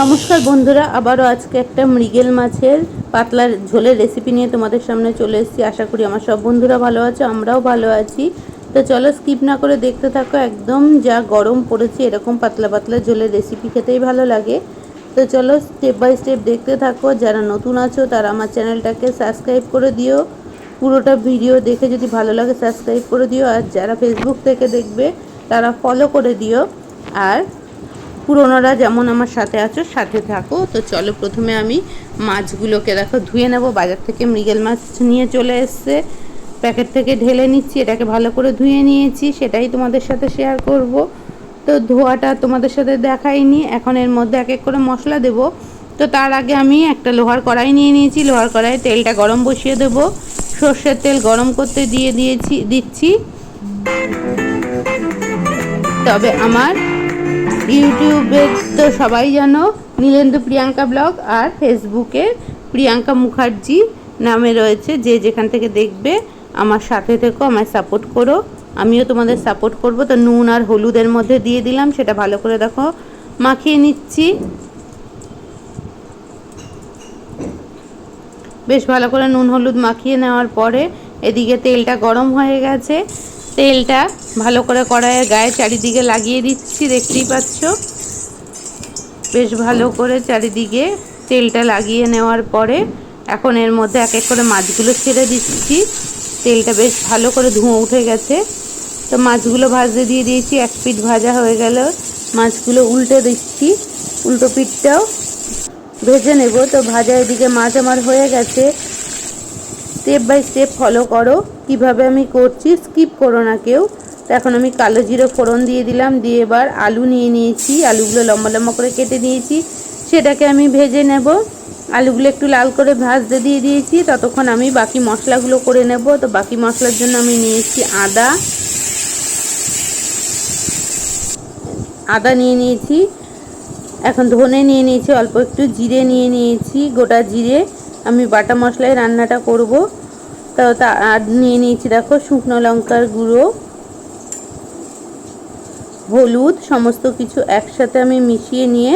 নমস্কার বন্ধুরা, আবারও আজকে একটা মৃগেল মাছের পাতলার ঝোলের রেসিপি নিয়ে তোমাদের সামনে চলে এসেছি। আশা করি আমার সব বন্ধুরা ভালো আছে, আমরাও ভালো আছি। তো চলো স্কিপ না করে দেখতে থাকো, একদম যা গরম পড়েছে এরকম পাতলা পাতলা ঝোলের রেসিপি খেতেই ভালো লাগে। তো চলো স্টেপ বাই স্টেপ দেখতে থাকো, যারা নতুন আছো তারা আমার চ্যানেলটাকে সাবস্ক্রাইব করে দিও। পুরোটা ভিডিও দেখে যদি ভালো লাগে সাবস্ক্রাইব করে দিও, আর যারা ফেসবুক থেকে দেখবে তারা ফলো করে দিও। আর পুরোনোরা যেমন আমার সাথে আছো, সাথে থাকো। তো চলো প্রথমে আমি মাছগুলোকে দেখো, ধুয়ে নেব। বাজার থেকে মৃগেল মাছ নিয়ে চলে এসছে। প্যাকেট থেকে ঢেলে নিচ্ছি, এটাকে ভালো করে ধুয়ে নিয়েছি, সেটাই তোমাদের সাথে শেয়ার করব। তো ধোয়াটা তোমাদের সাথে দেখাইনি, এখন এর মধ্যে এক এক করে মশলা দেব। তো তার আগে আমি একটা লোহার কড়াই নিয়ে নিয়েছি। লোহার কড়াইয়ে তেলটা গরম বসিয়ে দেব। সর্ষের তেল গরম করতে দিয়ে দিয়েছি, দিচ্ছি। তবে আমার ইউটিউবের তো সবাই জানো, নীলেন্দু প্রিয়াঙ্কা ব্লগ আর ফেসবুকে প্রিয়াঙ্কা মুখার্জি নামে রয়েছে। যে যেখান থেকে দেখবে, আমার সাথে থেকো, আমায় সাপোর্ট করো। আমিও তোমাদের সাপোর্ট করব। তো নুন আর হলুদের মধ্যে দিয়ে দিলাম, সেটা ভালো করে দেখো। মাখিয়ে নিচ্ছি। বেশ ভালো করে নুন হলুদ মাখিয়ে নেওয়ার পরে এদিকে তেলটা গরম হয়ে গেছে। তেলটা ভালো করে কড়াইয়ের গায়ে চারিদিকে লাগিয়ে দিচ্ছি, দেখতেই পাচ্ছ? বেশ ভালো করে চারিদিকে তেলটা লাগিয়ে নেওয়ার পরে এখন এর মধ্যে এক এক করে মাছগুলো ছেড়ে দিচ্ছি। তেলটা বেশ ভালো করে ধুঁয়ো উঠে গেছে। তো মাছগুলো ভাজতে দিয়ে দিয়েছি, এক পিঠ ভাজা হয়ে গেল। মাছগুলো উল্টে দিচ্ছি, উল্টো পিঠটাও ভেজে নেব। তো ভাজা এদিকে মাছ আমার হয়ে গেছে। স্টেপ বাই স্টেপ ফলো করো। কীভাবে আমি করছি স্কিপ করো না কেউ। তো এখন আমি কালো জিরে ফোড়ন দিয়ে দিলাম, দিয়ে এবার আলু নিয়ে নিয়েছি। আলুগুলো লম্বা লম্বা করে কেটে নিয়েছি। সেটাকে আমি ভেজে নেব। আলুগুলো একটু লাল করে ভাজতে দিয়ে দিয়েছি। ততক্ষণ আমি বাকি মশলাগুলো করে নেব। তো বাকি মশলার জন্য আমি নিয়েছি আদা। আদা নিয়ে নিয়েছি। এখন ধনে নিয়ে নিয়েছি, অল্প একটু জিরে নিয়ে নিয়েছি। গোটা জিরে আমি বাটা মশলায় রান্নাটা করব। তো তা আর নিয়ে নিয়েছি দেখো শুকনো লঙ্কার গুঁড়ো, হলুদ, সমস্ত কিছু একসাথে আমি মিশিয়ে নিয়ে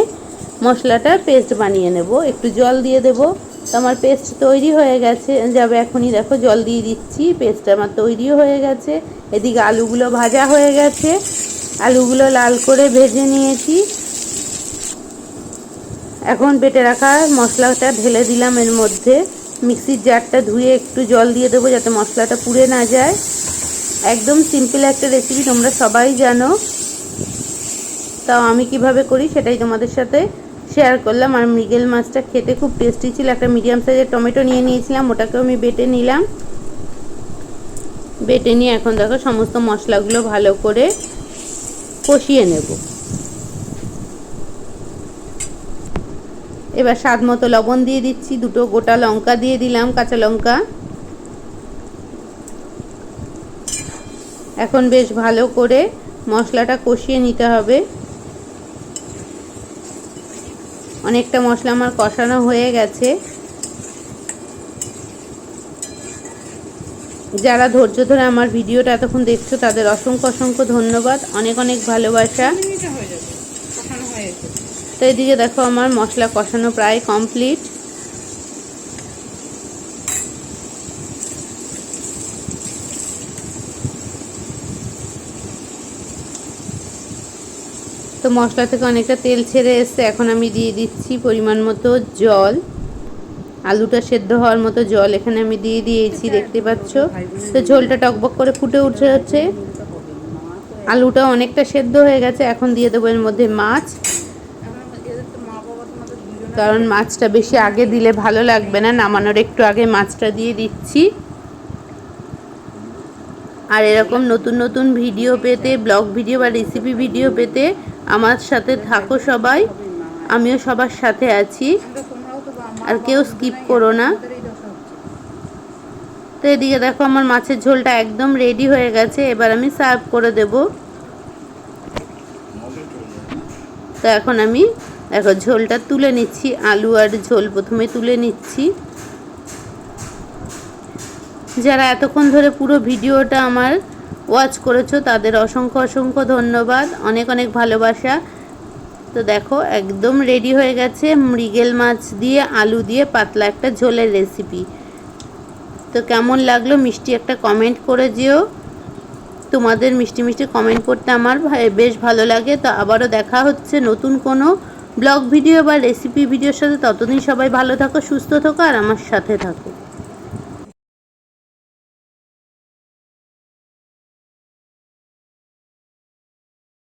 মশলাটা পেস্ট বানিয়ে নেব। একটু জল দিয়ে দেব। তো আমার পেস্ট তৈরি হয়ে গেছে। যাবে এখনই দেখো জল দিয়ে দিচ্ছি। পেস্ট আমার তৈরিও হয়ে গেছে। এদিকে আলুগুলো ভাজা হয়ে গেছে। আলুগুলো লাল করে ভেজে নিয়েছি। এখন বেটে রাখা মশলাটা ঢেলে দিলাম এর মধ্যে। মিক্সির জারটা ধুয়ে একটু জল দিয়ে দেবো যাতে মশলাটা পুড়ে না যায়। একদম সিম্পল একটা রেসিপি তোমরা সবাই জানো। তাও আমি কীভাবে করি সেটাই তোমাদের সাথে শেয়ার করলাম। আর মৃগেল মাছটা খেতে খুব টেস্টি ছিল। একটা মিডিয়াম সাইজের টমেটো নিয়ে নিয়েছিলাম, ওটাকেও আমি বেটে নিলাম। বেটে নিয়ে এখন দেখো সমস্ত মশলাগুলো ভালো করে কষিয়ে নেব। এবার স্বাদ মতো লবণ দিয়ে দিচ্ছি, দুটো গোটা লঙ্কা দিয়ে দিলাম, কাঁচা লঙ্কা। এখন বেশ ভালো করে মশলাটা কষিয়ে নিতে হবে। অনেকটা মশলা আমার কষানো হয়ে গেছে। যারা ধৈর্য ধরে আমার ভিডিওটা এতক্ষণ দেখছ, তাদের অসংখ্য অসংখ্য ধন্যবাদ। অনেক অনেক ভালোবাসা। তো এদিকে দেখো আমার মশলা কষানো প্রায় কমপ্লিট। তো মশলা থেকে অনেকটা তেল ছেড়ে এসছে, এখন আমি দিয়ে দিচ্ছি পরিমাণ মতো জল। আলুটা সেদ্ধ হওয়ার মতো জল এখানে আমি দিয়ে দিয়েছি, দেখতে পাচ্ছ? তো ঝোলটা টকবক করে ফুটে উঠে হচ্ছে। আলুটা অনেকটা সেদ্ধ হয়ে গেছে, এখন দিয়ে দেবো এর মধ্যে মাছ। কারণ মাছটা বেশি আগে দিলে ভালো লাগবে না, নামানোর একটু আগে মাছটা দিয়ে দিচ্ছি। আর এরকম নতুন নতুন ভিডিও পেতে, ব্লগ ভিডিও বা রেসিপি ভিডিও পেতে আমার সাথে থাকো সবাই। আমিও সবার সাথে আছি। আর কেউ স্কিপ করো না। তো এদিকে দেখো আমার মাছের ঝোলটা একদম রেডি হয়ে গেছে, এবার আমি সার্ভ করে দেব। তো এখন আমি দেখো ঝোলটা তুলে নিচ্ছি, আলু আর ঝোল প্রথমে তুলে নিচ্ছি। যারা এতক্ষণ ধরে পুরো ভিডিওটা আমার ওয়াচ করেছ, তাদের অসংখ্য অসংখ্য ধন্যবাদ, অনেক অনেক ভালোবাসা। তো দেখো একদম রেডি হয়ে গেছে, মৃগেল মাছ দিয়ে, আলু দিয়ে পাতলা একটা ঝোলের রেসিপি তো কেমন লাগল মিষ্টি একটা কমেন্ট করে যেও তোমাদের মিষ্টি মিষ্টি কমেন্ট করতে আমার বেশ ভালো লাগে। তো আবারও দেখা হচ্ছে নতুন কোনো ব্লগ ভিডিও বা রেসিপি ভিডিওর সাথে। ততদিন সবাই ভালো থাকো, সুস্থ থাকো, আর আমার সাথে থাকো।